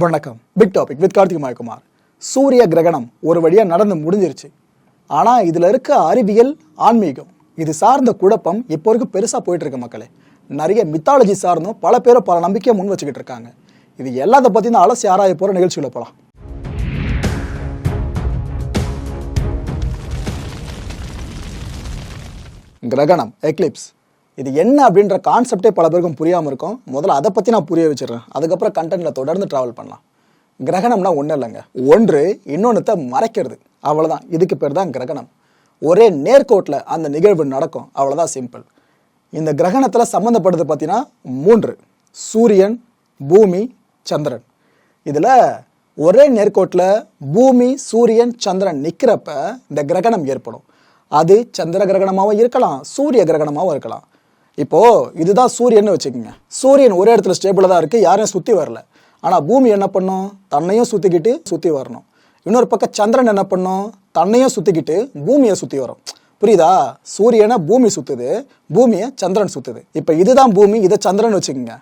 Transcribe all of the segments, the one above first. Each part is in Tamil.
வணக்கம். பிக் டாபிக் வித் கார்த்திகுமார் சூரிய கிரகணம் ஒரு வழியாக நடந்து முடிஞ்சிருச்சு. ஆனால் இதில் இருக்க அறிவியல் ஆன்மீகம் இது சார்ந்த குழப்பம் இப்போ வரைக்கும் பெருசாக போயிட்டு இருக்கு மக்களே. நிறைய மித்தாலஜி சார்ந்தும் பல பேரும் பல நம்பிக்கையை முன் வச்சுக்கிட்டு இருக்காங்க. இது எல்லாத்த பற்றின அலசி ஆராய போகிற நிகழ்ச்சியில் போகலாம் கிரகணம் எக்லிப்ஸ் இது என்ன அப்படின்ற கான்செப்டே பல பேருக்கும் புரியாமல் இருக்கும். முதல்ல அதை பற்றி நான் புரிய வச்சிடுறேன். அதுக்கப்புறம் கண்டென்ட்டில் தொடர்ந்து ட்ராவல் பண்ணலாம். கிரகணம்னா ஒன்றும் இல்லைங்க. ஒன்று இன்னொன்றுத்த மறைக்கிறது. அவ்வளோதான் இதுக்கு பேர் தான் கிரகணம். ஒரே நேர்கோட்டில் அந்த நிகழ்வு நடக்கும். அவ்வளோதான் சிம்பிள் இந்த கிரகணத்தில் சம்மந்தப்படுறது பார்த்தீங்கன்னா மூன்று. சூரியன் பூமி சந்திரன். இதில் ஒரே நேர்கோட்டில் பூமி சூரியன் சந்திரன் நிற்கிறப்ப இந்த கிரகணம் ஏற்படும். அது சந்திர கிரகணமாகவும் இருக்கலாம் சூரிய கிரகணமாகவும் இருக்கலாம். இப்போ இதுதான் சூரியன் வச்சுக்கோங்க. சூரியன் ஒரே இடத்துல ஸ்டேபிளாக தான் இருக்குது யாரையும் சுற்றி வரல. ஆனால் பூமி என்ன பண்ணும்? தன்னையும் சுற்றிக்கிட்டு சுற்றி வரணும். இன்னொரு பக்கம் சந்திரன் என்ன பண்ணும்? தன்னையும் சுற்றிக்கிட்டு பூமியை சுற்றி வரும். புரியுதா? சூரியனை பூமி சுற்றுது பூமியை சந்திரன் சுற்றுது இப்போ இதுதான் பூமி இதை சந்திரன் வச்சுக்கோங்க.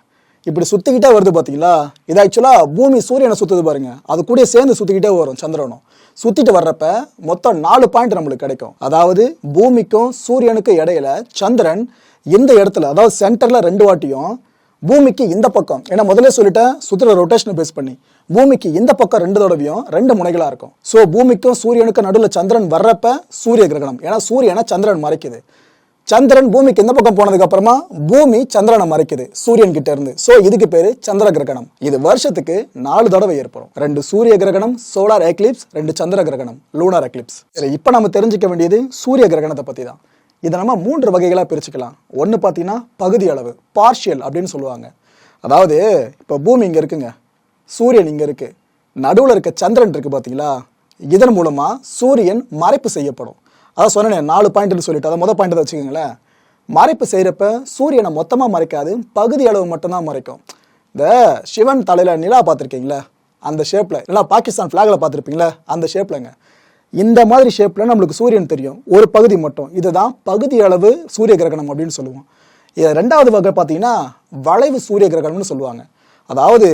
இப்படி சுற்றிக்கிட்டே வருது பார்த்தீங்களா இது ஆக்சுவலாக பூமி சூரியனை சுற்றுது பாருங்க. அது கூட சேர்ந்து சுற்றிக்கிட்டே வரும் சந்திரனும். சுற்றிட்டு வர்றப்ப மொத்தம் நாலு பாயிண்ட் நம்மளுக்கு கிடைக்கும். அதாவது பூமிக்கும் சூரியனுக்கும் இடையில சந்திரன் இந்த இடத்துல அதாவது சென்டர்ல ரெண்டு வாட்டியும் பூமிக்கு இந்த பக்கம் ஏன்னா முதல்ல சொல்லிட்டேன் சுற்றுற ரொட்டேஷனை பேஸ் பண்ணி. பூமிக்கு இந்த பக்கம் ரெண்டு தடவையும் ரெண்டு முனைகளா இருக்கும். ஸோ பூமிக்கும் சூரியனுக்கும் நடுவில் சந்திரன் வர்றப்ப சூரிய கிரகணம். ஏன்னா சூரியனை சந்திரன் மறைக்குது. சந்திரன் பூமிக்கு இந்த பக்கம் போனதுக்கு அப்புறமா பூமி சந்திரனை மறைக்குது சூரியன் கிட்ட இருந்து. சோ இதுக்கு பேரு சந்திர கிரகணம். இது வருஷத்துக்கு நாலு தடவை ஏற்படும். ரெண்டு சூரிய கிரகணம் சோலார் எக்லிப்ஸ் ரெண்டு சந்திர கிரகணம் லூனார் எக்லிப்ஸ் இப்போ நம்ம தெரிஞ்சுக்க வேண்டியது சூரிய கிரகணத்தை பத்தி தான் இதை நம்ம மூன்று வகைகளாக பிரிச்சுக்கலாம். ஒன்று பார்த்தீங்கன்னா பகுதி அளவு பார்ஷியல் அப்படின்னு சொல்லுவாங்க. அதாவது இப்போ பூமி இங்கே இருக்குங்க சூரியன் இங்கே இருக்கு. நடுவில் இருக்க சந்திரன் இருக்கு பார்த்தீங்களா இதன் மூலமாக சூரியன் மறைப்பு செய்யப்படும். அதான் சொன்னேன் நாலு பாயிண்ட்னு சொல்லிட்டு. அதை மொதல் பாயிண்ட் வச்சுக்கோங்களேன். மறைப்பு செய்கிறப்ப சூரியனை மொத்தமாக மறைக்காது பகுதி அளவு மட்டும்தான் மறைக்கும். இந்த சிவன் தலையில் நிலா பார்த்துருக்கீங்களா அந்த ஷேப்பில் இல்லை பாகிஸ்தான் ஃப்ளாகில் பார்த்துருப்பீங்களா அந்த ஷேப்லங்க இந்த மாதிரி ஷேப்பில் நம்மளுக்கு சூரியன் தெரியும். ஒரு பகுதி மட்டும். இதுதான் பகுதி அளவு சூரிய கிரகணம் அப்படின்னு சொல்லுவோம். இது ரெண்டாவது வகை பார்த்தீங்கன்னா வளைவு சூரிய கிரகணம்னு சொல்லுவாங்க. அதாவது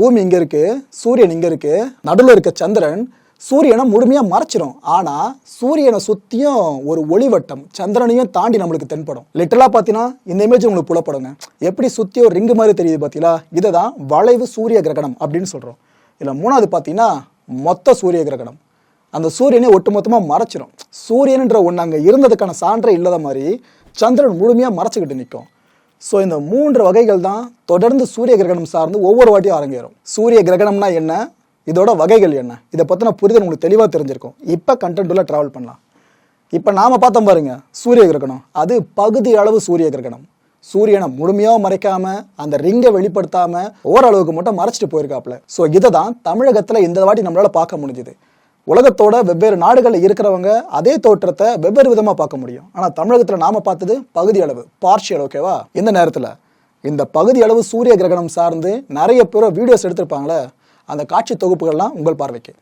பூமி இங்கே இருக்குது சூரியன் இங்கே இருக்குது நடுவில் இருக்க சந்திரன் சூரியனை முழுமையாக மறைச்சிரும். ஆனால் சூரியனை சுற்றியும் ஒரு ஒளிவட்டம் சந்திரனையும் தாண்டி நம்மளுக்கு தென்படும். லிட்டலாக பார்த்தீங்கன்னா இந்த இமேஜ் உங்களுக்கு புலப்படுங்க. எப்படி சுற்றி ஒரு ரிங்கு மாதிரி தெரியுது பார்த்தீங்களா இதை தான் வளைவு சூரிய கிரகணம் அப்படின்னு சொல்கிறோம் இதில் மூணாவது பார்த்தீங்கன்னா மொத்த சூரிய கிரகணம். அந்த சூரியனை ஒட்டுமொத்தமாக மறைச்சிரும். சூரியன்ன்ற ஒன்று அங்கே இருந்ததுக்கான சான்றே இல்லாத மாதிரி சந்திரன் முழுமையாக மறைச்சிக்கிட்டு நிற்கும் ஸோ இந்த மூன்று வகைகள் தான் தொடர்ந்து சூரிய கிரகணம் சார்ந்து ஒவ்வொரு வாட்டியும் அரங்கேறும். சூரிய கிரகணம்னா என்ன? இதோட வகைகள் என்ன? இதை பற்றின புரிதல் உங்களுக்கு தெளிவாக தெரிஞ்சிருக்கும். இப்போ கண்டென்ட் ட்ராவல் பண்ணலாம். இப்போ நாம் பார்த்தோம் பாருங்கள் சூரிய கிரகணம். அது பகுதி அளவு சூரிய கிரகணம். சூரியனை முழுமையாக மறைக்காம அந்த ரிங்கை வெளிப்படுத்தாம ஓரளவுக்கு மட்டும் மறைச்சிட்டு போயிருக்காப்ல ஸோ இதை தான் தமிழகத்தில் இந்த வாட்டி நம்மளால பார்க்க முடிஞ்சுது. உலகத்தோட வெவ்வேறு நாடுகளில் இருக்கிறவங்க அதே தோற்றத்தை வெவ்வேறு விதமாக பார்க்க முடியும். ஆனால் தமிழகத்தில் நாம் பார்த்தது பகுதி அளவு பார்ஷியல் ஓகேவா இந்த நேரத்தில் இந்த பகுதி அளவு சூரிய கிரகணம் சார்ந்து நிறைய பேர் வீடியோஸ் எடுத்திருப்பாங்களே அந்த காட்சி தொகுப்புகள்லாம் உங்கள் பார்வைக்கு.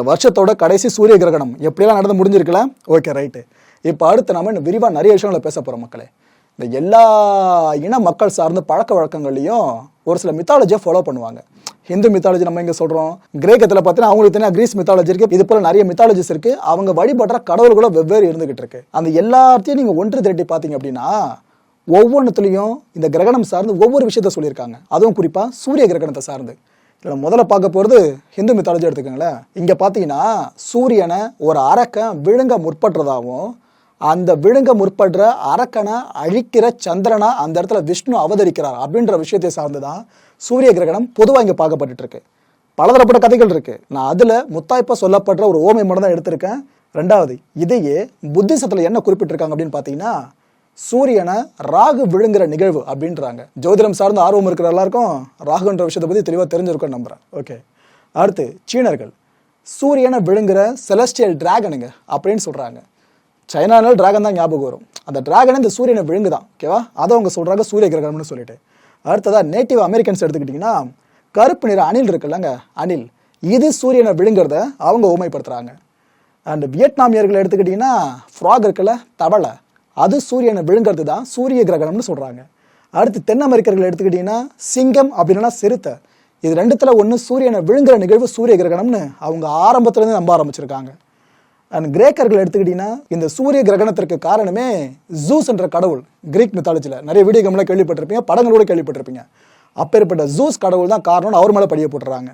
இந்த வருஷத்தோட கடைசி சூரிய கிரகணம் எப்படியெல்லாம் நடந்து முடிஞ்சிருக்கல ஓகே ரைட்டு இப்போ அடுத்து நம்ம இன்னும் விரிவாக நிறைய விஷயங்களை பேச போகிறோம் மக்களே. இந்த எல்லா இன மக்கள் சார்ந்த பழக்க வழக்கங்கள்லையும் ஒரு சில மித்தாலஜியை ஃபாலோ பண்ணுவாங்க. ஹிந்து மித்தாலஜி நம்ம இங்கே சொல்கிறோம் கிரேக்கத்தில் பார்த்தீங்கன்னா அவங்களுக்கு தனியாக கிரீஸ் மித்தாலஜி இருக்குது இது போல் நிறைய மித்தாலஜிஸ் இருக்குது அவங்க வழிபடுற கடவுள்களும் வெவ்வேறு இருந்துகிட்டு இருக்கு. அந்த எல்லாத்தையும் நீங்கள் ஒன்று திரட்டி பார்த்தீங்க அப்படின்னா ஒவ்வொன்றுத்துலேயும் இந்த கிரகணம் சார்ந்து ஒவ்வொரு விஷயத்த சொல்லியிருக்காங்க. அதுவும் குறிப்பாக சூரிய கிரகணத்தை சார்ந்து. இதில் முதல்ல பார்க்க போகிறது ஹிந்து மித்தாலஜி எடுத்துக்கோங்களேன். இங்கே பார்த்தீங்கன்னா சூரியனை ஒரு அரக்கன் விழுங்க முற்படுறதாகவும் அந்த விழுங்க முற்படுற அரக்கனை அழிக்கிற சந்திரனா அந்த இடத்துல விஷ்ணு அவதரிக்கிறார் அப்படின்ற விஷயத்தை சார்ந்து தான் சூரிய கிரகணம் பொதுவாக இங்கே பார்க்கப்பட்டு இருக்கு பலதரப்பட்ட கதைகள் இருக்கு. நான் அதில் முத்தாய்ப்பா சொல்லப்படுற ஒரு ஓமை மட்டும் தான் எடுத்திருக்கேன். ரெண்டாவது இதையே புத்திசத்தில் என்ன குறிப்பிட்டிருக்காங்க அப்படின்னு பார்த்தீங்கன்னா சூரியனை ராகு விழுங்குற நிகழ்வு அப்படின்றாங்க. ஜோதிடம் சார்ந்த ஆர்வம் இருக்கிற எல்லாருக்கும் ராகுன்ற விஷயத்தை பற்றி தெளிவாக தெரிஞ்சிருக்கும் நம்புறேன். ஓகே அடுத்து சீனர்கள். சூரியனை விழுங்குற செலஸ்டியல் டிராகனுங்க அப்படின்னு சொல்கிறாங்க சைனானால் டிராகன் தான் ஞாபகம் வரும். அந்த டிராகன் இந்த சூரியனை விழுங்குதான். ஓகேவா அதை அவங்க சொல்கிறாங்க சூரிய கிரகணம்னு சொல்லிட்டு. அடுத்ததா நேட்டிவ் அமெரிக்கன்ஸ் எடுத்துக்கிட்டிங்கன்னா கருப்பு நிற அணில் இருக்குல்லங்க அணில். இது சூரியனை விழுங்குறத அவங்க ஊமைப்படுத்துகிறாங்க அண்ட் வியட்நாமியர்கள் எடுத்துக்கிட்டிங்கன்னா ஃப்ராக் இருக்குல்ல தவளை. அது சூரியனை விழுங்கிறது தான் சூரிய கிரகணம்னு சொல்கிறாங்க அடுத்து தென் அமெரிக்கர்கள் எடுத்துக்கிட்டிங்கன்னா சிங்கம் அப்படின்னா சிறுத்தை இது ரெண்டுத்தில் ஒன்று சூரியனை விழுங்குற நிகழ்வு சூரிய கிரகணம்னு அவங்க ஆரம்பத்துலேருந்து நம்ப ஆரம்பிச்சிருக்காங்க. அண்ட் கிரேக்கர்கள் எடுத்துக்கிட்டிங்கன்னா இந்த சூரிய கிரகணத்திற்கு காரணமே ஜூஸ் என்ற கடவுள் கிரீக் மித்தாலஜியில் நிறைய வீடியோ கேம்லாம் கேள்விப்பட்டிருப்பீங்க படங்களோட கேள்விப்பட்டிருப்பீங்க. அப்பேற்பட்ட ஜூஸ் கடவுள் தான் காரணம்னு அவர் மேலே படிய போட்டுறாங்க.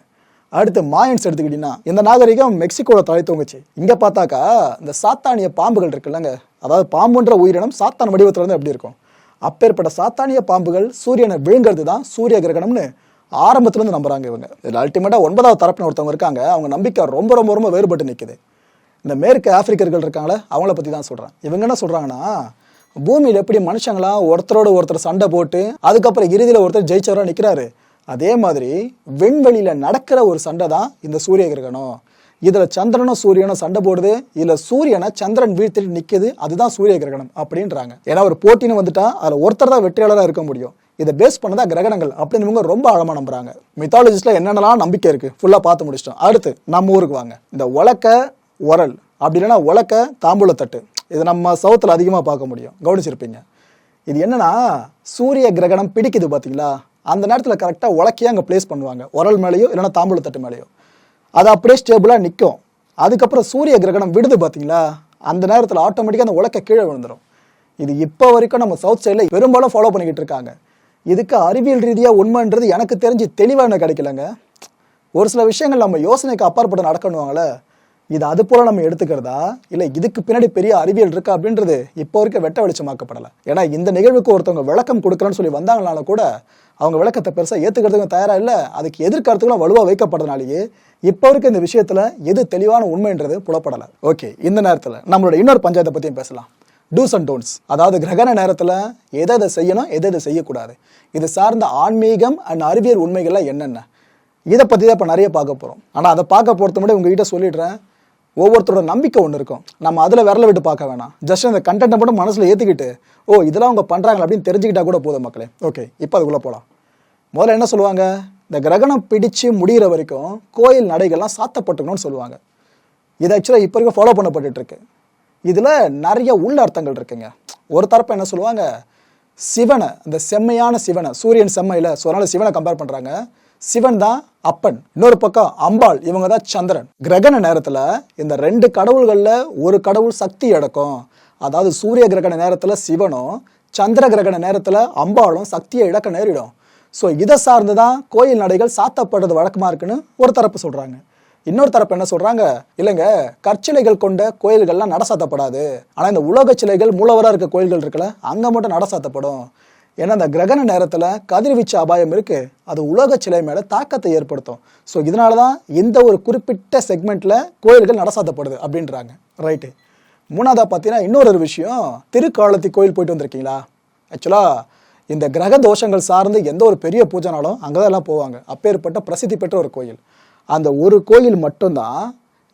அடுத்து மாயன்ஸ் எடுத்துக்கிட்டிங்கன்னா இந்த நாகரிகம் மெக்சிகோவில் தலை தூங்குச்சு. இங்கே பார்த்தாக்கா இந்த சாத்தானிய பாம்புகள் இருக்குல்லங்க அதாவது பாம்புன்ற உயிரினம் சாத்தான் வடிவத்தில் வந்து எப்படி இருக்கும்? அப்பேற்பட்ட சாத்தானிய பாம்புகள் சூரியனை விழுங்கிறது தான் சூரிய கிரகணம்னு ஆரம்பத்துலேருந்து நம்புறாங்க இவங்க. இதில் அல்டிமேட்டாக ஒன்பதாவது தரப்பின ஒருத்தவங்க இருக்காங்க. அவங்க நம்பிக்கை ரொம்ப ரொம்ப ரொம்ப வேறுபட்டு நிற்குது இந்த மேற்கு ஆப்பிரிக்கர்கள் இருக்காங்களே அவங்கள பற்றி தான் சொல்கிறேன் இவங்க என்ன சொல்கிறாங்கன்னா பூமியில் எப்படி மனுஷங்களாம் ஒருத்தரோட ஒருத்தர் சண்டை போட்டு அதுக்கப்புறம் இறுதியில் ஒருத்தர் ஜெயிச்சவராக நிற்கிறாரு அதே மாதிரி விண்வெளியில் நடக்கிற ஒரு சண்டை தான் இந்த சூரிய கிரகணம். இதில் சந்திரனும் சூரியனும் சண்டை போடுது. இதில் சூரியனை சந்திரன் வீழ்த்திட்டு நிற்குது அதுதான் சூரிய கிரகணம் அப்படின்றாங்க. ஏன்னா ஒரு போட்டின்னு வந்துட்டா அதில் ஒருத்தர் தான் வெற்றியாளராக இருக்க முடியும். இதை பேஸ் பண்ணதா கிரகணங்கள் அப்படின்னு இவங்க ரொம்ப ஆழமாக நம்புறாங்க. மித்தாலஜிஸ்ட்ல என்னென்னலாம் நம்பிக்கை இருக்கு? ஃபுல்லாக பார்த்து முடிச்சிட்டோம். அடுத்து நம்ம ஊருக்கு வாங்க. இந்த உலக்க உரல் அப்படி இல்லைன்னா உலக்க தாம்பூலத்தட்டு. இது நம்ம சவுத்தில் அதிகமாக பார்க்க முடியும். கவனிச்சிருப்பீங்க. இது என்னன்னா சூரிய கிரகணம் பிடிக்குது பார்த்தீங்களா அந்த நேரத்தில் கரெக்டாக உலக்கையே அங்கே ப்ளேஸ் பண்ணுவாங்க. உரல் மேலேயோ இல்லைன்னா தாம்பூலத்தட்டு மேலேயோ. அது அப்படியே ஸ்டேபிளாக நிற்கும் அதுக்கப்புறம் சூரிய கிரகணம் விடுது பார்த்தீங்களா அந்த நேரத்தில் ஆட்டோமேட்டிக்காக அந்த உலக்க கீழே விழுந்துடும் இது இப்போ வரைக்கும் நம்ம சவுத் சைடில் பெரும்பாலும் ஃபாலோ பண்ணிக்கிட்டு இருக்காங்க. இதுக்கு அறிவியல் ரீதியாக உண்மைன்றது எனக்கு தெரிஞ்சு தெளிவாக எனக்கு கிடைக்கலங்க. ஒரு சில விஷயங்கள் நம்ம யோசனைக்கு அப்பாற்பட்டு நடக்கணுவாங்களே இது அது போல நம்ம எடுத்துக்கிறதா? இல்லை இதுக்கு பின்னாடி பெரிய அறிவியல் இருக்கா அப்படின்றது இப்போ வரைக்கும் வெட்ட வெளிச்சமாக்கப்படலை. ஏன்னா இந்த நிகழ்வுக்கு ஒருத்தவங்க விளக்கம் கொடுக்குறேன்னு சொல்லி வந்தாங்கனால கூட அவங்க விளக்கத்தை பெருசாக ஏற்றுக்கிறதுக்கு தயாராக இல்லை. அதுக்கு எதிர்கருத்துக்களும் வலுவாக வைக்கப்படுறதுனாலேயே இப்போ வரைக்கும் இந்த விஷயத்தில் எது தெளிவான உண்மைன்றது புலப்படலை. ஓகே இந்த நேரத்தில் நம்மளோட இன்னொரு பஞ்சாயத்தை பற்றியும் பேசலாம். டூஸ் அண்ட் டோன்ட்ஸ் அதாவது கிரகண நேரத்தில் எதை எதை செய்யணும் எதை எதை செய்யக்கூடாது. இது சார்ந்த ஆன்மீகம் அண்ட் அறிவியல் உண்மைகள்லாம் என்னென்ன? இதை பற்றி தான் இப்போ நிறைய பார்க்க போகிறோம் ஆனால் அதை பார்க்க போகிறது முன்னாடி உங்ககிட்ட சொல்லிடுறேன். ஒவ்வொருத்தரோட நம்பிக்கை ஒன்று இருக்கும். நம்ம அதில் விரல விட்டு பார்க்க வேணாம். ஜஸ்ட் அந்த கண்டென்ட்டை மட்டும் மனசில் ஏற்றிக்கிட்டு ஓ இதெல்லாம் அவங்க பண்ணுறாங்க அப்படின்னு தெரிஞ்சுக்கிட்டா கூட போதும் மக்களே. ஓகே இப்போ அதுக்குள்ளே போகலாம் முதல்ல என்ன சொல்லுவாங்க? இந்த கிரகணம் பிடிச்சு முடிகிற வரைக்கும் கோயில் நடைகள்லாம் சாத்தப்பட்டுக்கணும்னு சொல்லுவாங்க. இது ஆக்சுவலாக இப்போ வரைக்கும் ஃபாலோ பண்ணப்பட்டுட்டு இருக்கு. இதில் நிறைய உள்ள அர்த்தங்கள் இருக்குங்க. ஒரு தரப்பு என்ன சொல்லுவாங்க? சிவனை இந்த செம்மையான சிவனை சூரியன் செம்மையில் ஸோ அதனால் சிவனை கம்பேர் பண்ணுறாங்க சிவன் தான் அப்பன். இன்னொரு பக்கம் அம்பாள் இவங்க தான் சந்திரன். கிரகண நேரத்தில் இந்த ரெண்டு கடவுள்களில் ஒரு கடவுள் சக்தி அடக்கும். அதாவது சூரிய கிரகண நேரத்தில் சிவனும் சந்திர கிரகண நேரத்தில் அம்பாளும் சக்தியை இழக்க நேரிடும். ஸோ இதை சார்ந்து தான் கோயில் நடைகள் சாத்தப்படுறது வழக்கமாக இருக்குன்னு ஒரு தரப்பு சொல்கிறாங்க இன்னொரு தரப்பு என்ன சொல்றாங்க? இல்லைங்க கற்சிலைகள் கொண்ட கோயில்கள்லாம் நட சாத்தப்படாது. ஆனால் இந்த உலக சிலைகள் மூலவராக இருக்க கோயில்கள் இருக்குல்ல அங்கே மட்டும் நட சாத்தப்படும். ஏன்னா அந்த கிரகண நேரத்தில் கதிர்வீச்சு அபாயம் இருக்குது அது உலக சிலை மேலே தாக்கத்தை ஏற்படுத்தும். ஸோ இதனால தான் இந்த ஒரு குறிப்பிட்ட செக்மெண்ட்டில் கோயில்கள் நடசாத்தப்படுது அப்படின்றாங்க. ரைட்டு மூணாவதாக பார்த்தீங்கன்னா இன்னொரு ஒரு விஷயம் திருக்காலத்தி கோயில் போயிட்டு வந்திருக்கீங்களா? ஆக்சுவலாக இந்த கிரக தோஷங்கள் சார்ந்து எந்த ஒரு பெரிய பூஜைனாலும் அங்கே தான் எல்லாம் போவாங்க. அப்பேற்பட்ட பிரசித்தி பெற்ற ஒரு கோயில். அந்த ஒரு கோயில் மட்டும்தான்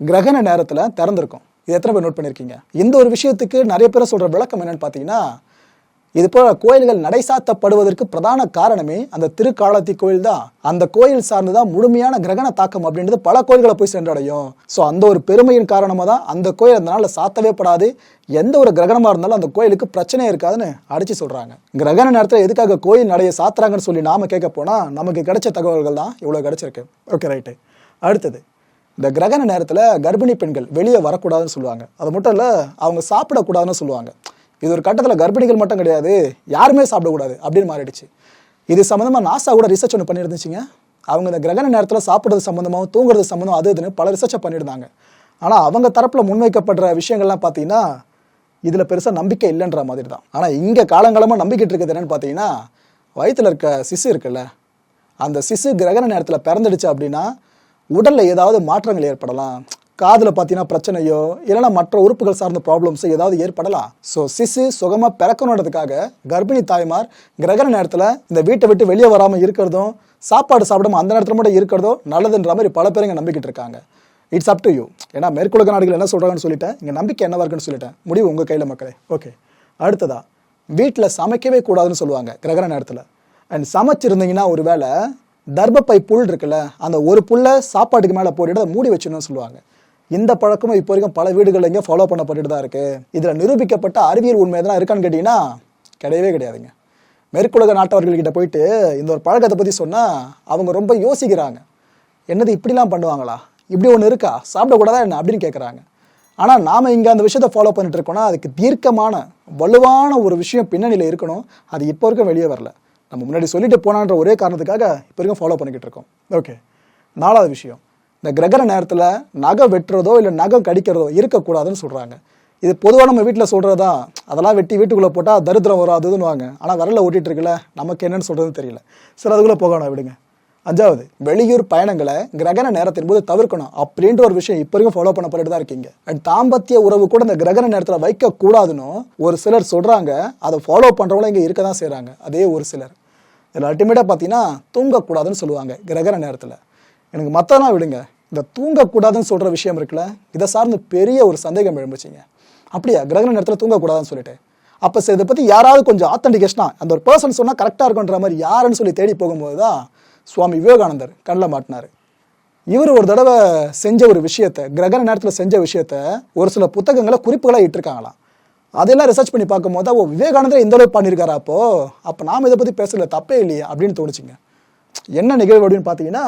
கிரகண நேரத்தில் திறந்திருக்கும். இது எத்தனை பேர் நோட் பண்ணியிருக்கீங்க இந்த ஒரு விஷயத்துக்கு நிறைய பேர் சொல்கிற விளக்கம் என்னென்னு பார்த்தீங்கன்னா இது போல கோயில்கள் நடைசாத்தப்படுவதற்கு பிரதான காரணமே அந்த திருக்காலத்தி கோயில் தான் அந்த கோயில் சார்ந்து தான் முழுமையான கிரகண தாக்கம் அப்படின்றது பல கோயில்களை போய் சென்றடையும். ஸோ அந்த ஒரு பெருமையின் காரணமாக தான் அந்த கோயில் அந்த நாளில் சாத்தவே படாது. எந்த ஒரு கிரகணமாக இருந்தாலும் அந்த கோயிலுக்கு பிரச்சனையே இருக்காதுன்னு அடிச்சு சொல்றாங்க. கிரகண நேரத்தில் எதுக்காக கோயில் நடைய சாத்துறாங்கன்னு சொல்லி நாம கேட்க போனா நமக்கு கிடைச்ச தகவல்கள் தான் இவ்வளோ கிடைச்சிருக்கு. ஓகே ரைட்டு அடுத்தது இந்த கிரகண நேரத்தில் கர்ப்பிணி பெண்கள் வெளியே வரக்கூடாதுன்னு சொல்லுவாங்க. அது மட்டும் இல்லை அவங்க சாப்பிடக்கூடாதுன்னு சொல்லுவாங்க. இது ஒரு கட்டத்தில் கர்ப்பிணிகள் மட்டும் கிடையாது. யாருமே சாப்பிடக்கூடாது. அப்படின்னு மாறிடுச்சு. இது சம்மந்தமாக நாசா கூட ரிசர்ச் ஒன்று பண்ணியிருந்துச்சுங்க. அவங்க இந்த கிரகண நேரத்தில் சாப்பிட்றது சம்மந்தமாகவும் தூங்குறது சம்மந்தம் அது இதுன்னு பல ரிசர்ச்சை பண்ணியிருந்தாங்க. ஆனால் அவங்க தரப்பில் முன்வைக்கப்படுற விஷயங்கள்லாம் பார்த்தீங்கன்னா இதில் பெருசாக நம்பிக்கை இல்லைன்ற மாதிரி தான் ஆனால் இங்கே காலங்காலமாக நம்பிக்கிட்டு இருக்கிறது என்னன்னு பார்த்தீங்கன்னா வயிற்றில் இருக்க சிசு இருக்குல்ல அந்த சிசு கிரகண நேரத்தில் பிறந்துடுச்சு அப்படின்னா உடலில் ஏதாவது மாற்றங்கள் ஏற்படலாம். காதில் பார்த்தீங்கன்னா பிரச்சனையோ இல்லைன்னா மற்ற உறுப்புகள் சார்ந்த ப்ராப்ளம்ஸோ ஏதாவது ஏற்படலாம் ஸோ சிசு சுகமாக பிறக்கணுன்றதுக்காக கர்ப்பிணி தாய்மார் கிரகண நேரத்தில் இந்த வீட்டை விட்டு வெளியே வராமல் இருக்கிறதும் சாப்பாடு சாப்பிடாம அந்த நேரத்தில் மட்டும் இருக்கிறதோ நல்லதுன்ற மாதிரி பல பேர் இங்கே நம்பிக்கிட்டு இருக்காங்க. இட்ஸ் அப் டு யூ ஏன்னா மேற்குலக நாடுகள் என்ன சொல்கிறாங்கன்னு சொல்லிட்டேன். இங்கே நம்பிக்கை என்னவா இருக்குன்னு சொல்லிட்டேன். முடிவு உங்கள் கையில் மக்களே. ஓகே அடுத்ததா வீட்டில் சமைக்கவே கூடாதுன்னு சொல்லுவாங்க கிரகண நேரத்தில். அண்ட் சமைச்சிருந்தீங்கன்னா ஒரு வேளை தர்ப்பப்பை புல் இருக்குல்ல அந்த ஒரு புல்லை சாப்பாட்டுக்கு மேலே போட்டுட்டு அதை மூடி வச்சிடணும்னு சொல்லுவாங்க. இந்த பழக்கமும் இப்போ வரைக்கும் பல வீடுகளில் இங்கே ஃபாலோ பண்ணப்பட்டுட்டு தான் இருக்குது இதில் நிரூபிக்கப்பட்ட அறிவியல் உண்மை எதனா இருக்கான்னு கேட்டிங்கன்னா கிடையவே கிடையாதுங்க. மேற்குலக நாட்டவர்கள்கிட்ட போயிட்டு இந்த ஒரு பழக்கத்தை பற்றி சொன்னால் அவங்க ரொம்ப யோசிக்கிறாங்க. என்னது இப்படிலாம் பண்ணுவாங்களா? இப்படி ஒன்று இருக்கா? சாப்பிடக்கூடாதா என்ன? அப்படின்னு கேட்குறாங்க ஆனால் நாம் இங்கே அந்த விஷயத்தை ஃபாலோ பண்ணிட்டு இருக்கோம்னா அதுக்கு தீர்க்கமான வலுவான ஒரு விஷயம் பின்னணியில் இருக்கணும். அது இப்போ வரைக்கும் வெளியே வரல. நம்ம முன்னாடி சொல்லிட்டு போனான்ற ஒரே காரணத்துக்காக இப்போ வரைக்கும் ஃபாலோ பண்ணிக்கிட்டு இருக்கோம். ஓகே நாலாவது விஷயம். இந்த கிரகண நேரத்தில் நகை வெட்டுறதோ இல்லை நகம் கடிக்கிறதோ இருக்கக்கூடாதுன்னு சொல்கிறாங்க இது பொதுவாக நம்ம வீட்டில் சொல்கிறதா அதெல்லாம் வெட்டி வீட்டுக்குள்ளே போட்டால் தரித்திரம் வரும் வாங்க ஆனால் விரல ஓட்டிகிட்டு இருக்குல்ல நமக்கு என்னன்னு சொல்கிறதுன்னு தெரியல. சரி அதுக்குள்ளே போக வேணாம் விடுங்க. அஞ்சாவது வெளியூர் பயணங்களை கிரகண நேரத்தின் போது தவிர்க்கணும் அப்படின்ற ஒரு விஷயம் இப்போ வரைக்கும் ஃபாலோ பண்ணப்பட்டு தான் இருக்கீங்க. அண்ட் தாம்பத்திய உறவு கூட இந்த கிரகண நேரத்தில் வைக்கக்கூடாதுன்னு ஒரு சிலர் சொல்கிறாங்க அதை ஃபாலோ பண்ணுறவங்களும் இங்கே இருக்க தான் செய்கிறாங்க அதே ஒரு சிலர். இதில் அல்டிமேட்டாக பார்த்தீங்கன்னா தூங்கக்கூடாதுன்னு சொல்லுவாங்க கிரகண நேரத்தில். எனக்கு மற்றதெல்லாம் விடுங்க. இந்த தூங்கக்கூடாதுன்னு சொல்கிற விஷயம் இருக்குல்ல இதை சார்ந்து பெரிய ஒரு சந்தேகம் எழும்புச்சிங்க. அப்படியா? கிரகண நேரத்தில் தூங்கக்கூடாதுன்னு சொல்லிட்டு. அப்போ இதை பற்றி யாராவது கொஞ்சம் ஆத்தன்டிகேஷனாக அந்த ஒரு பர்சன் சொன்னால் கரெக்டாக இருக்குன்ற மாதிரி யாருன்னு சொல்லி தேடி போகும்போது தான் சுவாமி விவேகானந்தர் கண்ணில் மாட்டினார். இவர் ஒரு தடவை செஞ்ச ஒரு விஷயத்த கிரகண நேரத்தில் செஞ்ச விஷயத்த ஒரு சில புத்தகங்களை குறிப்புகளாக இட்டிருக்காங்களாம். அதெல்லாம் ரிசர்ச் பண்ணி பார்க்கும்போது ஓ விவேகானந்தர் இந்த அளவுக்கு பண்ணியிருக்காரா அப்போ? அப்போ நாம் இதை பற்றி பேசல தப்பே இல்லையா அப்படின்னு தோணுச்சுங்க. என்ன நிகழ்வு அப்படின்னு பார்த்தீங்கன்னா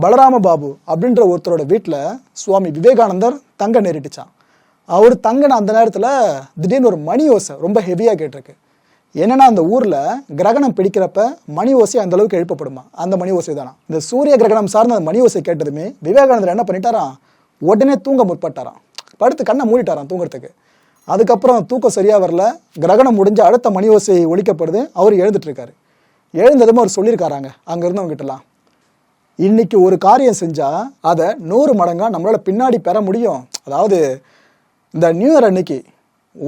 பலராம பாபு அப்படின்ற ஒருத்தரோட வீட்டில் சுவாமி விவேகானந்தர் தங்க நேரிட்டுச்சான் அவர் தங்கின அந்த நேரத்தில் திடீர்னு ஒரு மணி ஓசை ரொம்ப ஹெவியாக கேட்டிருக்கு. என்னென்னா அந்த ஊரில் கிரகணம் பிடிக்கிறப்ப மணி ஓசை அந்த அளவுக்கு எழுப்பப்படுமா? அந்த மணி ஓசை தானா? இந்த சூரிய கிரகணம் சார்ந்த அந்த மணி ஓசை கேட்டதுமே விவேகானந்தர் என்ன பண்ணிட்டாராம்? உடனே தூங்க முற்பட்டாராம். படுத்து கண்ணை மூடிட்டாராம் தூங்குறதுக்கு. அதுக்கப்புறம் தூக்கம் சரியாக வரல. கிரகணம் முடிஞ்சு அடுத்த மணி ஓசை ஒழிக்கப்படுது. அவர் எழுந்துட்டு இருக்காரு. எழுந்ததுமே அவர் சொல்லியிருக்காராங்க. அங்கே அவங்ககிட்டலாம் இன்னைக்கு ஒரு காரியம் செஞ்சால் அதை நூறு மடங்காக நம்மளால் பின்னாடி பெற முடியும். அதாவது இந்த நியூ இயர் அன்னைக்கு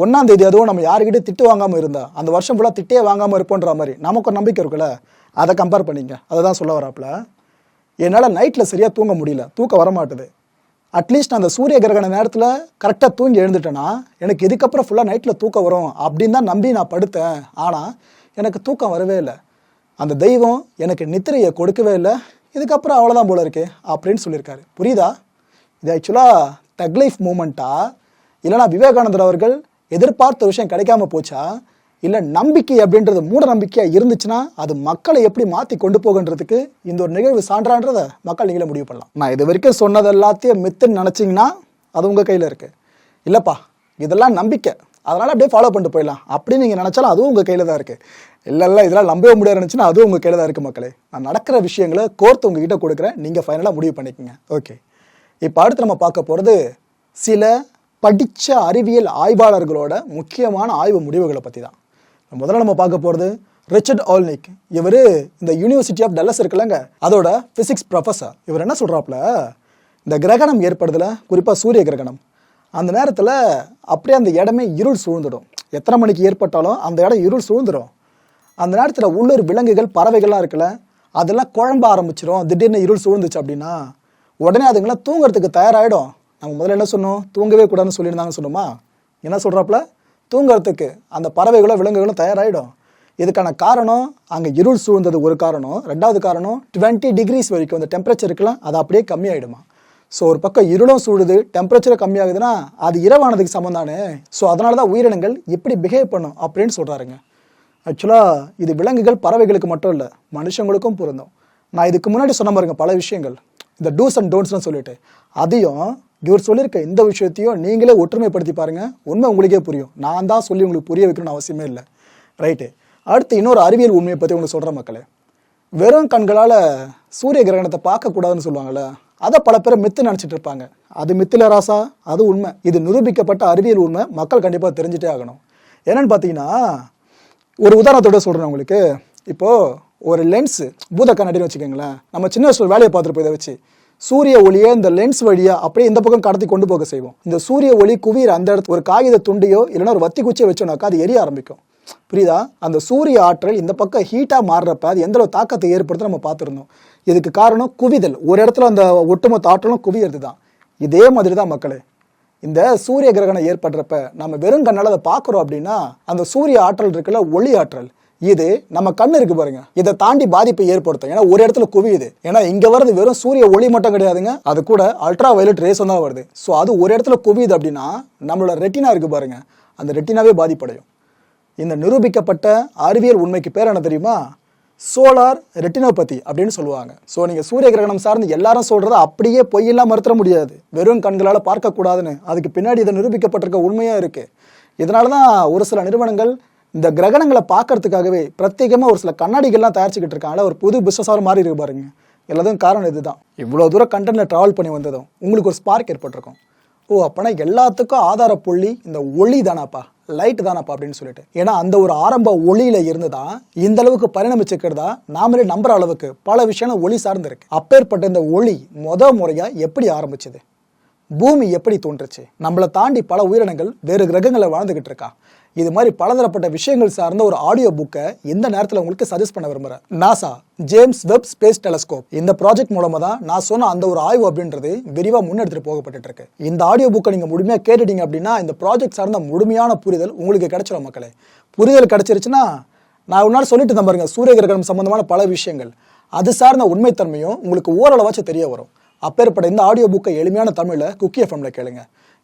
ஒன்றாம் தேதி அதுவும் நம்ம யாருக்கிட்டே திட்டு வாங்காமல் இருந்தா அந்த வருஷம் ஃபுல்லாக திட்டே வாங்காமல் இருப்போன்ற மாதிரி நமக்கு ஒரு நம்பிக்கை இருக்குல்ல? அதை கம்பேர் பண்ணிங்க. அதை தான் சொல்ல வராப்புல. என்னால் நைட்டில் சரியாக தூங்க முடியல. தூக்கம் வர மாட்டுது அட்லீஸ்ட் அந்த சூரிய கிரகண நேரத்தில் கரெக்டாக தூங்கி எழுந்துட்டேன்னா எனக்கு இதுக்கப்புறம் ஃபுல்லாக நைட்டில் தூக்கம் வரும் அப்படின்னு தான் நம்பி நான் படுத்தேன். ஆனால் எனக்கு தூக்கம் வரவே இல்லை. அந்த தெய்வம் எனக்கு நித்திரையை கொடுக்கவே இல்லை. இதுக்கப்புறம் அவ்வளோதான் போல இருக்கு அப்படின்னு சொல்லியிருக்காரு. புரியுதா? இது ஆக்சுவலாக தக் லைஃப் மூமெண்ட்டா இல்லைனா விவேகானந்தர் அவர்கள் எதிர்பார்த்த விஷயம் கிடைக்காம போச்சா? இல்லை நம்பிக்கை அப்படின்றது மூட நம்பிக்கையாக இருந்துச்சுன்னா அது மக்களை எப்படி மாற்றி கொண்டு போகன்றதுக்கு இந்த ஒரு நிகழ்வு சான்றான்றதை மக்கள் நீங்களே முடிவு பண்ணலாம். நான் இது வரைக்கும் சொன்னது எல்லாத்தையும் மித்துன்னு நினச்சிங்கன்னா அது உங்கள் கையில் இருக்குது இல்லைப்பா இதெல்லாம் நம்பிக்கை. அதனால் அப்படியே ஃபாலோ பண்ணிட்டு போயிடலாம். அப்படின்னு நீங்கள் நினச்சாலும் அதுவும் உங்கள் கையில் தான் இருக்குது இல்லை இல்லை இதெல்லாம் நம்பவே முடியாது நினச்சுன்னா அதுவும் உங்கள் கையில் தான் இருக்குது மக்களே. நான் நடக்கிற விஷயங்களை கோர்த்து உங்ககிட்ட கொடுக்குறேன். நீங்கள் ஃபைனலாக முடிவு பண்ணிக்கோங்க. ஓகே இப்போ அடுத்து நம்ம பார்க்க போகிறது சில படித்த அறிவியல் ஆய்வாளர்களோட முக்கியமான ஆய்வு முடிவுகளை பற்றி தான். முதல்ல நம்ம பார்க்க போகிறது ரிச்சர்ட் ஆல்னிக். இவர் இந்த யூனிவர்சிட்டி ஆஃப் டல்லஸ் இருக்குல்லங்க. அதோட ஃபிசிக்ஸ் ப்ரொஃபஸர் இவர் என்ன சொல்கிறாப்புல இந்த கிரகணம் ஏற்படுதில் குறிப்பாக சூரிய கிரகணம். அந்த நேரத்தில் அப்படியே அந்த இடமே இருள் சூழ்ந்துடும். எத்தனை மணிக்கு ஏற்பட்டாலும் அந்த இடம் இருள் சூழ்ந்துடும் அந்த நேரத்தில் உள்ளூர் விலங்குகள் பறவைகள்லாம் இருக்குல்ல அதெல்லாம் குழம்ப ஆரம்பிச்சிடும் திடீர்னு இருள் சூழ்ந்துச்சு அப்படின்னா உடனே அதுங்களாம் தூங்குறதுக்கு தயாராகிடும் நம்ம முதல்ல என்ன சொன்னோம்? தூங்கவே கூடாதுன்னு சொல்லியிருந்தாங்கன்னு சொன்னோமா? என்ன சொல்கிறாப்புல தூங்குறதுக்கு அந்த பறவைகளும் விலங்குகளும் தயாராகிடும் இதுக்கான காரணம் அங்கே இருள் சூழ்ந்தது ஒரு காரணம். ரெண்டாவது காரணம் டுவெண்ட்டி டிகிரிஸ் வரைக்கும் அந்த டெம்பரேச்சர் இருக்கலாம். அது அப்படியே கம்மியாயிடுமா? ஸோ ஒரு பக்கம் இருளும் சூடுது டெம்பரேச்சர் கம்மியாகுதுன்னா அது இரவானதுக்கு சமம் தானே ஸோ அதனால தான் உயிரினங்கள் இப்படி பிஹேவ் பண்ணும் அப்படின்னு சொல்கிறாருங்க ஆக்சுவலாக இது விலங்குகள் பறவைகளுக்கு மட்டும் இல்லை மனுஷங்களுக்கும் பொருந்தும். நான் இதுக்கு முன்னாடி சொன்ன பாருங்க பல விஷயங்கள். இந்த டூஸ் அண்ட் டோன்ட்ஸ்னு சொல்லிட்டு. அதையும் இவர் சொல்லியிருக்க இந்த விஷயத்தையும் நீங்களே ஒற்றுமைப்படுத்தி பாருங்க உண்மை உங்களுக்கே புரியும். நான் தான் சொல்லி உங்களுக்கு புரிய வைக்கணும்னு அவசியமே இல்லை. ரைட்டு அடுத்து இன்னொரு அறிவியல் உண்மையை பற்றி உங்களுக்கு சொல்கிற மக்களே. வெறும் கண்களால் சூரிய கிரகணத்தை பார்க்கக்கூடாதுன்னு சொல்லுவாங்கள்ல அதை பல பேர் மித்து நினச்சிட்டு இருப்பாங்க. அது மித்தில ராசா அது உண்மை. இது நிரூபிக்கப்பட்ட அறிவியல் உண்மை. மக்கள் கண்டிப்பாக தெரிஞ்சுட்டே ஆகணும். என்னன்னு பார்த்தீங்கன்னா ஒரு உதாரணத்தோட சொல்கிறேன் உங்களுக்கு. இப்போது ஒரு லென்ஸு பூத கண்ணாடின்னு வச்சுக்கோங்களேன். நம்ம சின்ன வயசுல வேலையை பார்த்துட்டு இதை வச்சு சூரிய ஒளியை இந்த லென்ஸ் வழியாக அப்படியே இந்த பக்கம் கடத்தி கொண்டு போக செய்வோம். இந்த சூரிய ஒளி குவியிற அந்த இடத்து ஒரு காகித துண்டையோ இல்லைன்னா ஒரு வத்தி குச்சியை வச்சோம்னாக்கா அது எரிய ஆரம்பிக்கும். புரியுதா? அந்த சூரிய ஆற்றல் இந்த பக்கம் ஹீட்டாக மாறுறப்ப அது எந்த அளவு தாக்கத்தை ஏற்படுத்த நம்ம பார்த்துருந்தோம். இதுக்கு காரணம் குவிதல். ஒரு இடத்துல அந்த ஒட்டுமொத்த ஆற்றலும் குவியறது தான் இதே மாதிரி தான் மக்களே இந்த சூரிய கிரகணம் ஏற்படுறப்ப நம்ம வெறும் கண்ணால் அதை பார்க்குறோம் அப்படின்னா அந்த சூரிய ஆற்றல் இருக்குல்ல ஒளி ஆற்றல். இது நம்ம கண்ணு இருக்கு பாருங்க. இதை தாண்டி பாதிப்பை ஏற்படுத்தும். ஏன்னா ஒரு இடத்துல குவியுது. ஏன்னா இங்க வர்றது வெறும் சூரிய ஒளி மட்டும் கிடையாதுங்க. அது கூட அல்ட்ரா வயலட் ரேஸ் தான் வருது. ஸோ அது ஒரு இடத்துல குவியுது அப்படின்னா நம்மளோட ரெட்டினா இருக்கு பாருங்க. அந்த ரெட்டினாவே பாதிப்படையும். இந்த நிரூபிக்கப்பட்ட அறிவியல் உண்மைக்கு பேர் என்ன தெரியுமா? சோலார் ரெட்டினோபதி அப்படின்னு சொல்லுவாங்க. ஸோ நீங்கள் சூரிய கிரகணம் சார்ந்து எல்லாரும் சொல்கிறத அப்படியே பொய்யெல்லாம் மறுத்துற முடியாது. வெறும் கண்களால் பார்க்கக்கூடாதுன்னு. அதுக்கு பின்னாடி இதை நிரூபிக்கப்பட்டிருக்க உண்மையாக இருக்குது இதனால தான் ஒரு சில நிறுவனங்கள் இந்த கிரகணங்களை பார்க்கறதுக்காகவே பிரத்யேகமாக ஒரு சில கண்ணாடிகள்லாம் தயாரிச்சுக்கிட்டு இருக்காங்க ஒரு புது பிஸ்னஸாக மாறி இருக்கு பாருங்க. எல்லாத்தையும் காரணம் இதுதான். இவ்வளோ தூரம் கண்டென்ட்டில் ட்ராவல் பண்ணி வந்ததும் உங்களுக்கு ஒரு ஸ்பார்க் ஏற்பட்டிருக்கும். ஓ அப்போனா எல்லாத்துக்கும் ஆதார புள்ளி இந்த ஒளி தானாப்பா. லைட் தானப்பா அப்படின்னு சொல்லிட்டு. ஏன்னா அந்த ஒரு ஆரம்ப ஒளியில இருந்து தான் இந்த அளவுக்கு பரிணமிச்சுக்கிறதா நாமளே நம்புற அளவுக்கு பல விஷயங்கள் ஒளி சார்ந்து இருக்கு. அப்பேற்பட்ட இந்த ஒளி முத முறையா எப்படி ஆரம்பிச்சது? பூமி எப்படி தோன்றுச்சு? நம்மளை தாண்டி பல உயிரினங்கள் வேறு கிரகங்களை வாழ்ந்துகிட்டு இருக்கா? இது மாதிரி பலதரப்பட்ட விஷயங்கள் சார்ந்த ஒரு ஆடியோ புக்கை இந்த நேரத்தில் உங்களுக்கு சஜஸ்ட் பண்ண விரும்புகிறேன் NASA James Webb space telescope இந்த ப்ராஜெக்ட் மூலமாக தான் நான் சொன்ன அந்த ஒரு ஆய்வு அப்படின்றது விரிவாக முன்னெடுத்துட்டு போகப்பட்டு இருக்கு இந்த ஆடியோ புக்கை நீங்கள் முழுமையாக கேட்டுட்டீங்க அப்படின்னா இந்த ப்ராஜெக்ட் சார்ந்த முழுமையான புரிதல் உங்களுக்கு கிடைச்சிடும் மக்களே. புரிதல் கிடைச்சிருச்சுன்னா நான் ஒரு நாள் சொல்லிட்டு தான் பாருங்க சூரிய கிரகணம் சம்பந்தமான பல விஷயங்கள். அது சார்ந்த உண்மைத்தன்மையும் உங்களுக்கு ஓரளவாச்சும் தெரிய வரும். அப்பேற்பட்ட இந்த ஆடியோ புக்கை எளிமையான தமிழில் குக்கி எஃப்எம்ல கேளுங்க.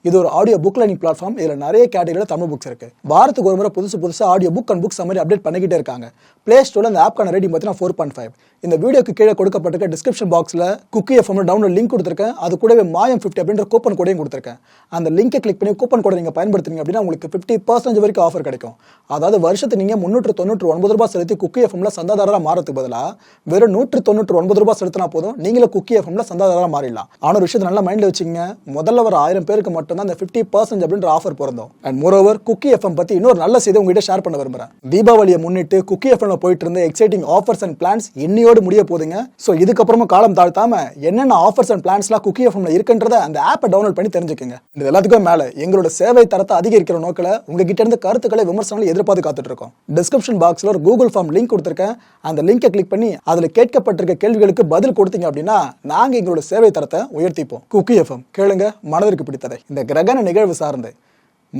இது ஒரு ஆடியோ புக் லைனிங் பிளாட்ஃபார்ம் இதில் நிறைய கேட்டகரியில் தமிழ் புக்ஸ் இருக்கு. வாரத்துக்கு ஒரு முறை புதுசு புதுசாக ஆடியோ புக் அண்ட் புக்ஸ் மாதிரி அப்டேட் பண்ணிக்கிட்டே இருக்காங்க. ப்ளே ஸ்டோரில் இந்த ஆப்க்கான ரேட்டிங் பார்த்தீங்கன்னா ஃபோர் பாயிண்ட் ஃபைவ் இந்த வீடியோக்கு கீழே கொடுக்கப்பட்டிருக்க டிஸ்கிரிப்ஷன் பாக்ஸில் குக்கி எஃப்எம் டவுன்லோட் லிங்க் கொடுத்துருக்கேன். அது கூடவே மாயம் ஃபிஃப்டி அப்படின்ற கூப்பன் கோடையும் கொடுத்துருக்கேன். அந்த லிங்கை கிளிக் பண்ணி கூப்பன் கோடை நீங்கள் பயன்படுத்துனீங்க அப்படின்னா உங்களுக்கு ஃபிஃப்டி பர்சன்டேஜ் வரைக்கும் ஆஃபர் கிடைக்கும். அதாவது வருஷத்துக்கு நீங்கள் முந்நூற்று தொண்ணூற்று ஒன்பது ரூபாய் செலுத்தி குக்கி எஃப்எம்ல சந்தாதாரராக மாறதுக்கு பதிலாக வெறும் நூற்று தொண்ணூற்று ஒன்பது ரூபாய் செலுத்தினா போதும். நீங்களே குக்கி எஃப்எம்ல சந்தாதாரராக மாறிடலாம். ஆனால் ஒரு விஷயத்தை நல்லா மைண்டில் வச்சுங்க முதல்ல ஒரு ஆயிரம் பேருக்கு மட்டும் மட்டும்தான் அந்த ஃபிஃப்டி பர்சன்ட் அப்படின்ற ஆஃபர் பிறந்தோம் அண்ட் மோரோவர் குக்கி எஃப்எம் பற்றி இன்னொரு நல்ல செய்தி உங்ககிட்ட ஷேர் பண்ண விரும்புகிறேன் தீபாவளியை முன்னிட்டு குக்கி எஃப்எம்ல போயிட்டு இருந்த எக்ஸைட்டிங் ஆஃபர்ஸ் அண்ட் பிளான்ஸ் இன்னையோடு முடிய போதுங்க. ஸோ இதுக்கப்புறமும் காலம் தாழ்த்தாம என்னென்ன ஆஃபர்ஸ் அண்ட் பிளான்ஸ்லாம் குக்கி எஃப்எம்ல இருக்குன்றத அந்த ஆப்பை டவுன்லோட் பண்ணி தெரிஞ்சுக்கோங்க. இது எல்லாத்துக்கும் மேலே எங்களோட சேவை தரத்தை அதிகரிக்கிற நோக்கில் உங்ககிட்ட இருந்து கருத்துக்களை விமர்சனங்களை எதிர்பார்த்து காத்துட்டு இருக்கோம். டிஸ்கிரிப்ஷன் பாக்ஸில் ஒரு கூகுள் ஃபார்ம் லிங்க் கொடுத்துருக்கேன். அந்த லிங்கை கிளிக் பண்ணி அதில் கேட்கப்பட்டிருக்க கேள்விகளுக்கு பதில் கொடுத்தீங்க அப்படின்னா நாங்கள் எங்களோட சேவை தரத்தை உயர்த்திப்போம். குக்கி எஃப்எம் கேளுங்க மனதிற்கு பிடித்ததை. இந்த கிரகண நிகழ்வு சார்ந்து.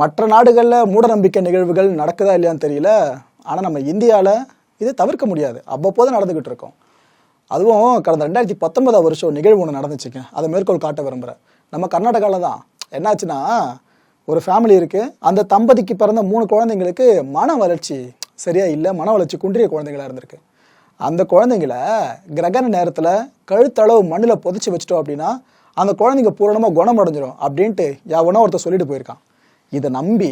மற்ற நாடுகளில் மூடநம்பிக்கை நிகழ்வுகள் நடக்குதா இல்லையான்னு தெரியல. ஆனால் நம்ம இந்தியாவில் இதை தவிர்க்க முடியாது. அவ்வப்போது நடந்துக்கிட்டு இருக்கோம். அதுவும் கடந்த ரெண்டாயிரத்தி பத்தொன்பதாம் வருஷம் நிகழ்வு ஒன்று நடந்துச்சுங்க அதை மேற்கோள் காட்ட விரும்புகிறேன் நம்ம கர்நாடகாவில் தான். என்னாச்சுன்னா ஒரு ஃபேமிலி இருக்குது அந்த தம்பதிக்கு பிறந்த மூணு குழந்தைங்களுக்கு மன வளர்ச்சி சரியா இல்லை. மன வளர்ச்சி குன்றிய குழந்தைங்களா இருந்திருக்கு. அந்த குழந்தைங்கள கிரகண நேரத்தில் கழுத்தளவு மண்ணில் புதைச்சி வச்சிட்டோம் அப்படின்னா அந்த குழந்தைங்க பூரணமாக குணமடைஞ்சிடும் அப்படின்ட்டு எவனோ ஒருத்தர் சொல்லிட்டு போயிருக்கான். இதை நம்பி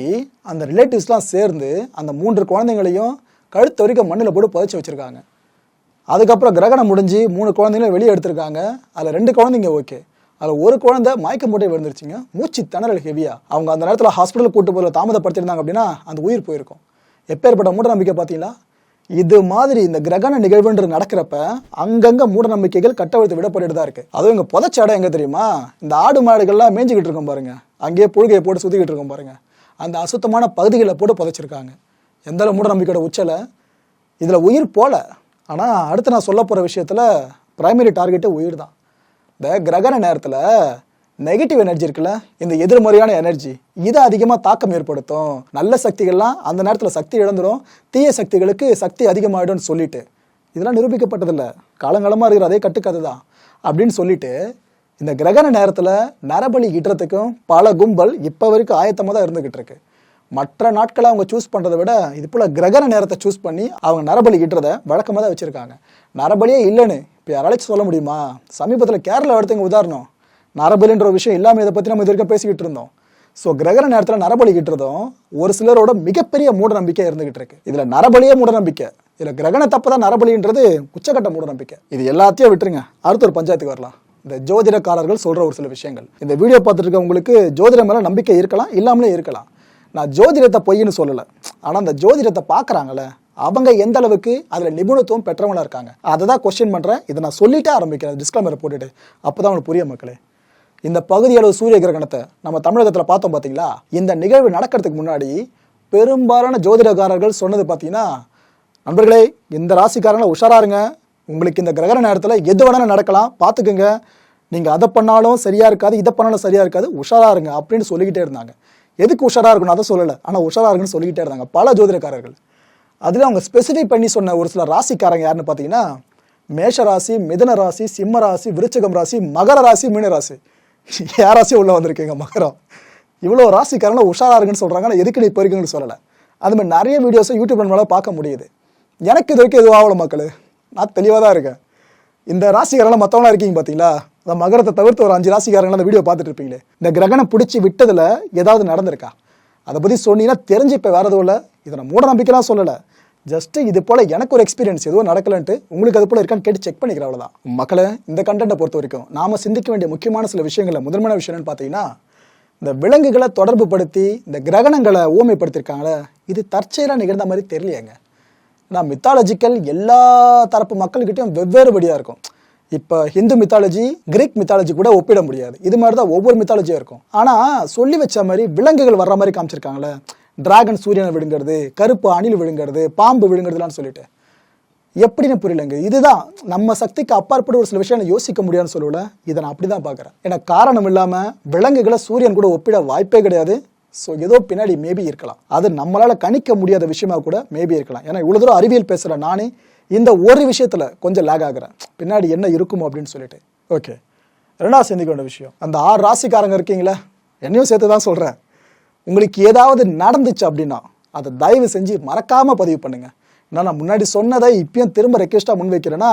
அந்த ரிலேட்டிவ்ஸ்லாம் சேர்ந்து அந்த மூன்று குழந்தைங்களையும் கழுத்து வரைக்கும் மண்ணில் போட்டு புதைச்சி வச்சுருக்காங்க. அதுக்கப்புறம் கிரகணம் முடிஞ்சு மூணு குழந்தைங்களும் வெளியே எடுத்திருக்காங்க. அதில் ரெண்டு குழந்தைங்க ஓகே. அதில் ஒரு குழந்தை மயக்க மூட்டை விழுந்துருச்சுங்க. மூச்சு திணறல் ஹெவியாக அவங்க அந்த நேரத்தில் ஹாஸ்பிட்டல் கூட்டு போகிற தாமதப்படுத்திருந்தாங்க அப்படின்னா அந்த உயிர் போயிருக்கும். எப்பேற்பட்ட மூட நம்பிக்கை பார்த்தீங்களா? இது மாதிரி இந்த கிரகண நிகழ்வுன்ற நடக்கிறப்ப அங்கங்க மூட நம்பிக்கைகள் கட்டவிழ்த்து விடப்பட்டுட்டு தான் இருக்கு. அதுவும் இங்க புதைச்ச இடம் எங்க தெரியுமா? இந்த ஆடு மாடுகள்லாம் மேய்ஞ்சிக்கிட்டு இருக்கோம் பாருங்க. அங்கேயே புழுகையை போட்டு சுத்திக்கிட்டு இருக்கோம் பாருங்க. அந்த அசுத்தமான பகுதிகளை போட்டு புதைச்சிருக்காங்க. எந்த மூட நம்பிக்கையோட உச்சல? இதில் உயிர் போல. ஆனால் அடுத்து நான் சொல்ல போகிற விஷயத்தில் பிரைமரி டார்கெட்டு உயிர் தான் இந்த கிரகண நேரத்தில் நெகட்டிவ் எனர்ஜி இருக்குல்ல? இந்த எதிர்மறையான எனர்ஜி இதை அதிகமாக தாக்கம் ஏற்படுத்தும். நல்ல சக்திகள்லாம் அந்த நேரத்தில் சக்தி இழந்துரும். தீய சக்திகளுக்கு சக்தி அதிகமாகிடும்னு சொல்லிட்டு. இதெல்லாம் நிரூபிக்கப்பட்டதில்லை. காலங்காலமாக இருக்கிற அதே கட்டுக்கதை தான் அப்படின்னு சொல்லிட்டு இந்த கிரகண நேரத்தில் நரபலி இடுறதுக்கும் பல கும்பல் இப்போ வரைக்கும் ஆயத்தமாக தான் இருந்துகிட்டு இருக்கு. மற்ற நாட்களை அவங்க சூஸ் பண்ணுறதை விட இது போல் கிரகண நேரத்தை சூஸ் பண்ணி அவங்க நரபலி இடுறத வழக்கமாக தான் வச்சுருக்காங்க. நரபலியே இல்லைன்னு இப்போ யாராச்சும் சொல்ல முடியுமா? சமீபத்தில் கேரளா எடுத்துங்க உதாரணம். நரபலின்ற ஒரு விஷயம் இல்லாமல் இதை பற்றி நம்ம இது வரைக்கும் பேசிக்கிட்டு இருந்தோம். ஸோ கிரகண நேரத்தில் நரபலிக்கிட்டுறதும் ஒரு சிலரோட மிகப்பெரிய மூட நம்பிக்கை இருந்துகிட்டு இருக்கு. இதில் நரபலியே மூட நம்பிக்கை இதில் கிரகண தப்பு தான் நரபலின்றது உச்சக்கட்ட மூட நம்பிக்கை இது எல்லாத்தையும் விட்டுருங்க. அடுத்த ஒரு பஞ்சாயத்துக்கு வரலாம். இந்த ஜோதிடக்காரர்கள் சொல்கிற ஒரு சில விஷயங்கள். இந்த வீடியோ பார்த்துட்டு இருக்கவங்களுக்கு ஜோதிடம் மேலே நம்பிக்கை இருக்கலாம் இல்லாமலே இருக்கலாம். நான் ஜோதிடத்தை பொய்ன்னு சொல்லலை. ஆனால் அந்த ஜோதிடத்தை பார்க்குறாங்களே அவங்க எந்த அளவுக்கு அதில் நிபுணத்துவம் பெற்றவங்களாக இருக்காங்க. அதை தான் கொஸ்டின் பண்ணுறேன் இதை நான் சொல்லிட்டே ஆரம்பிக்கிறேன். டிஸ்கிளைமரை போட்டுட்டு. அப்போ தான் அவங்களுக்கு புரிய மக்களே. இந்த பகுதி அளவு சூரிய கிரகணத்தை நம்ம தமிழகத்தில் பார்த்தோம் பார்த்தீங்களா இந்த நிகழ்வு நடக்கிறதுக்கு முன்னாடி பெரும்பாலான ஜோதிடக்காரர்கள் சொன்னது பார்த்தீங்கன்னா நண்பர்களே இந்த ராசிக்காரங்களை உஷாராருங்க உங்களுக்கு இந்த கிரகண நேரத்தில் எது வேணாலும் நடக்கலாம் பார்த்துக்குங்க. நீங்கள் அதை பண்ணாலும் சரியாக இருக்காது இதை பண்ணாலும் சரியாக இருக்காது உஷாரா இருங்க அப்படின்னு சொல்லிக்கிட்டே இருந்தாங்க. எதுக்கு உஷாரா இருக்கணும்? அதை சொல்லலை. ஆனால் உஷாரா இருக்குன்னு சொல்லிக்கிட்டே இருந்தாங்க பல ஜோதிடக்காரர்கள். அதில் அவங்க ஸ்பெசிஃபை பண்ணி சொன்ன ஒரு சில ராசிக்காரங்க யாருன்னு பார்த்தீங்கன்னா மேஷ ராசி மிதன ராசி சிம்ம ராசி விருச்சகம் ராசி மகர ராசி மீன ராசி. யார் ராசி வந்திருக்கீங்க மகரம். இவ்வளோ ராசிக்காரங்கள உஷாராக இருக்குன்னு சொல்கிறாங்க ஆனால் எதுக்கு நீ இப்போ இருக்குன்னு சொல்லலை. அது மாதிரி நிறைய வீடியோஸை யூடியூப் மேலே பார்க்க முடியுது. எனக்கு இது வரைக்கும் எதுவும் ஆகலை நான் தெளிவாக தான் இருக்கேன். இந்த ராசிக்காரெல்லாம் மற்றவங்களாம் இருக்கீங்க பார்த்தீங்களா அந்த மகரத்தை தவிர்த்து ஒரு அஞ்சு ராசிக்காரங்களாம் அந்த வீடியோ பார்த்துட்டு இருப்பீங்களே இந்த கிரகணம் பிடிச்சி விட்டதில் ஏதாவது நடந்திருக்கா? அதை பற்றி சொன்னீங்கன்னா தெரிஞ்சு இப்போ வேறு எதுவும் இல்லை. இதை நான் மூட நம்பிக்கைலாம் சொல்லலை. ஜஸ்ட்டு இது போல் எனக்கு ஒரு எக்ஸ்பீரியன்ஸ் எதுவும் நடக்கலன்ட்டு உங்களுக்கு அது போல் இருக்கான்னு கேட்டு செக் பண்ணிக்கிற அவ்வளோதான் மக்களை இந்த கண்டென்ட்டை பொறுத்த வரைக்கும் நாம சிந்திக்க வேண்டிய முக்கியமான சில விஷயங்களில் முதன்மையான விஷயம்னு பார்த்தீங்கன்னா இந்த விலங்குகளை தொடர்பு படுத்தி இந்த கிரகணங்களை ஊமைப்படுத்தியிருக்காங்களே இது தற்செயலாக நிகழ்ந்த மாதிரி தெரியலையேங்க. ஆனால் மித்தாலஜிக்கல் எல்லா தரப்பு மக்கள்கிட்டயும் வெவ்வேறுபடியாக இருக்கும். இப்போ ஹிந்து மித்தாலஜி கிரீக் மித்தாலஜி கூட ஒப்பிட முடியாது. இது மாதிரி தான் ஒவ்வொரு மித்தாலஜியாக இருக்கும். ஆனால் சொல்லி வச்ச மாதிரி விலங்குகள் வர்ற மாதிரி காமிச்சிருக்காங்களே டிராகன் சூரியனை விழுங்கிறது கருப்பு அணில் விழுங்கிறது பாம்பு விழுங்குறதுலாம் சொல்லிட்டு. எப்படின்னு புரியலங்க. இதுதான் நம்ம சக்திக்கு அப்பாற்பட்ட ஒரு சில விஷயம் யோசிக்க முடியாதுன்னு சொல்லல. இதை நான் அப்படி தான் பார்க்குறேன். ஏன்னா காரணம் இல்லாமல் விலங்குகளை சூரியன் கூட ஒப்பிட வாய்ப்பே கிடையாது. ஸோ ஏதோ பின்னாடி மேபி இருக்கலாம். அது நம்மளால் கணிக்க முடியாத விஷயமா கூட மேபி இருக்கலாம். ஏன்னா இவ்வளோ தூரம் அறிவியல் பேசுகிற நானே இந்த ஒரு விஷயத்தில் கொஞ்சம் லேக் ஆகிறேன். பின்னாடி என்ன இருக்குமோ அப்படின்னு சொல்லிட்டு. ஓகே ரெண்டாவது சிந்திக்க வேண்டிய விஷயம். அந்த ஆறு ராசிக்காரங்க இருக்கீங்களே? என்னையும் சேர்த்து தான் சொல்கிறேன் உங்களுக்கு ஏதாவது நடந்துச்சு அப்படின்னா அதை தயவு செஞ்சு மறக்காம பதிவு பண்ணுங்க. ஏன்னா நான் முன்னாடி சொன்னதை இப்பயும் திரும்ப ரெக்வெஸ்ட்டாக முன் வைக்கிறேன்னா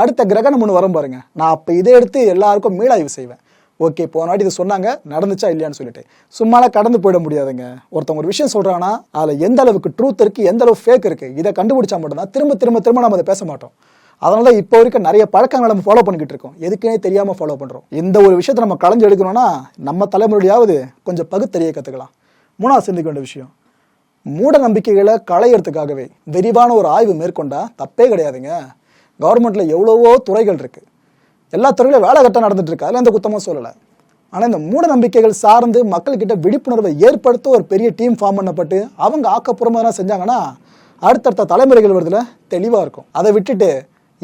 அடுத்த கிரகணம் ஒன்று வரும் பாருங்க. நான் அப்போ இதை எடுத்து எல்லாருக்கும் மீளாய்வு செய்வேன். ஓகே போன வாட்டி இது சொன்னாங்க நடந்துச்சா இல்லையான்னு சொல்லிட்டு. சும்மாலாம் கடந்து போயிட முடியாதுங்க. ஒருத்தவங்க ஒரு விஷயம் சொல்றாங்கன்னா அதில் எந்த அளவுக்கு ட்ரூத் இருக்கு எந்த அளவு ஃபேக் இருக்கு இதை கண்டுபிடிச்சா மட்டும்தான் திரும்ப திரும்ப திரும்ப நம்ம அதை பேச மாட்டோம். அதனால தான் இப்போ வரைக்கும் நிறைய பழக்கங்களை நம்ம ஃபாலோ பண்ணிக்கிட்டு இருக்கோம். எதுக்குன்னே தெரியாம ஃபாலோ பண்றோம். இந்த ஒரு விஷயத்தை நம்ம களைஞ்சு எடுக்கணும்னா நம்ம தலைமுறையாவது கொஞ்சம் பகுத்தறிய கத்துக்கலாம். மூணாவது சிந்திக்க வேண்டிய விஷயம். மூட நம்பிக்கைகளை களையறதுக்காகவே விரிவான ஒரு ஆய்வு மேற்கொண்டா தப்பே கிடையாதுங்க. கவர்மெண்ட்ல எவ்வளவோ துறைகள் இருக்கு. எல்லா துறையிலும் வேலை கட்டம் நடந்துட்டு இருக்கு. அதில் எந்த குத்தமும் சொல்லலை. ஆனால் இந்த மூட நம்பிக்கைகள் சார்ந்து மக்கள்கிட்ட விழிப்புணர்வை ஏற்படுத்த ஒரு பெரிய டீம் ஃபார்ம் பண்ணப்பட்டு அவங்க ஆக்கப்பூர்வமாக செஞ்சாங்கன்னா அடுத்தடுத்த தலைமுறைகள் வருதுல தெளிவாக இருக்கும். அதை விட்டுட்டு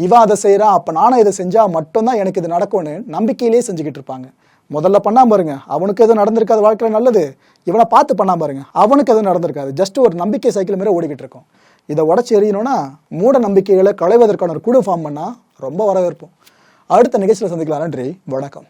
இவன் அதை செய்கிறான் அப்போ நானும் இதை செஞ்சால் மட்டும்தான் எனக்கு இது நடக்கும்னு நம்பிக்கையிலேயே செஞ்சுக்கிட்டு இருப்பாங்க. முதல்ல பண்ணாம பாருங்க அவனுக்கு எதுவும் நடந்திருக்காது வாழ்க்கையில் நல்லது. இவனை பார்த்து பண்ணாம பாருங்க அவனுக்கு எதுவும் நடந்திருக்காது. ஜஸ்ட் ஒரு நம்பிக்கை சைக்கிள் மாதிரி ஓடிக்கிட்டு இருக்கும். இதை உடச்சி எறியணும்னா மூட நம்பிக்கைகளை களைவதற்கான ஒரு குழு ஃபார்ம் பண்ணால் ரொம்ப வரவேற்போம். அடுத்த நிகழ்ச்சியில் சந்திக்கலாம். நன்றி வணக்கம்.